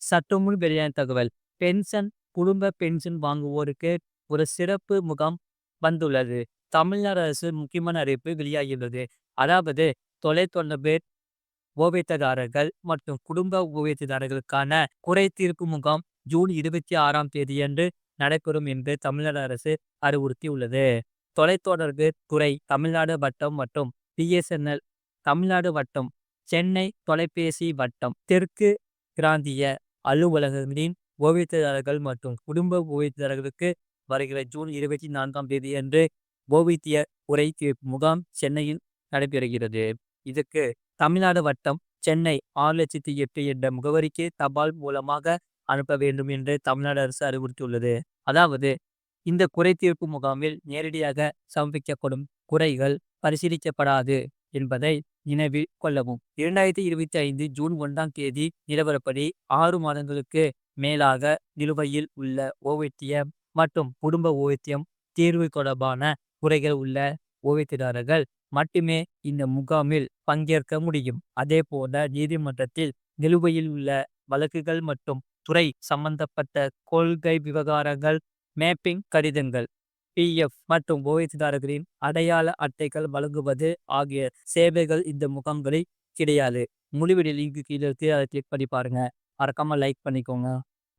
சற்றுமுன் வெளியான தகவல் பென்ஷன் குடும்ப பென்ஷன் வாங்குவோருக்கு ஒரு சிறப்பு முகாம் வந்துள்ளது. தமிழ்நாடு அரசு முக்கியமான அறிவிப்பு வெளியாகியுள்ளது. அதாவது தொலைத்தொடர்பு ஓவியத்ததாரர்கள் மற்றும் குடும்ப ஓவியத்ததாரர்களுக்கான குறை தீர்ப்பு முகாம் ஜூன் இருபத்தி ஆறாம் தேதியன்று நடைபெறும் என்று தமிழ்நாடு அரசு அறிவுறுத்தியுள்ளது. தொலைத்தொடர்பு துறை தமிழ்நாடு வட்டம் மற்றும் பிஎஸ்என்எல் தமிழ்நாடு வட்டம் சென்னை தொலைபேசி வட்டம் தெற்கு பிராந்திய அலுவலகங்களின் ஓய்வூதியதாரர்கள் மற்றும் குடும்ப ஓய்வூதியதாரர்களுக்கு வருகிற ஜூன் இருபத்தி நான்காம் தேதியன்று அன்று ஓவியத்திய உரை முகாம் சென்னையில் நடைபெறுகிறது. இதுக்கு தமிழ்நாடு வட்டம் சென்னை ஆறு லட்சத்தி எட்டு என்ற முகவரிக்கு தபால் மூலமாக அனுப்ப வேண்டும் என்று தமிழ்நாடு அரசு அறிவுறுத்தியுள்ளது. அதாவது இந்த குறை தீர்ப்பு முகாமில் நேரடியாக சமர்ப்பிக்கப்படும் குறைகள் பரிசீலிக்கப்படாது என்பதை நினைவில் கொள்ளவும். இரண்டாயிரத்தி இருபத்தி ஐந்து ஜூன் ஒன்றாம் தேதி நிலவரப்படி ஆறு மாதங்களுக்கு மேலாக நிலுவையில் உள்ள ஓவியத்தியம் மற்றும் குடும்ப ஓவியத்தியம் தீர்வு தொடர்பான குறைகள் உள்ள ஓய்வூதியதாரர்கள் மட்டுமே இந்த முகாமில் பங்கேற்க முடியும். அதே போல நீதிமன்றத்தில் நிலுவையில் உள்ள வழக்குகள் மற்றும் துறை சம்பந்தப்பட்ட கொள்கை விவகாரங்கள் மேப்பிங் கடிதங்கள் பிஎஃப் மற்றும் ஓய்வுதாரர்களின் அடையாள அட்டைகள் வழங்குவது ஆகிய சேவைகள் இந்த முகாம்களில் கிடையாது. முடிவெடி வீடியோ லிங்க் கீழே இருக்கு அதை கிளிக் பண்ணி பாருங்க. மறக்காமல் லைக் பண்ணிக்கோங்க.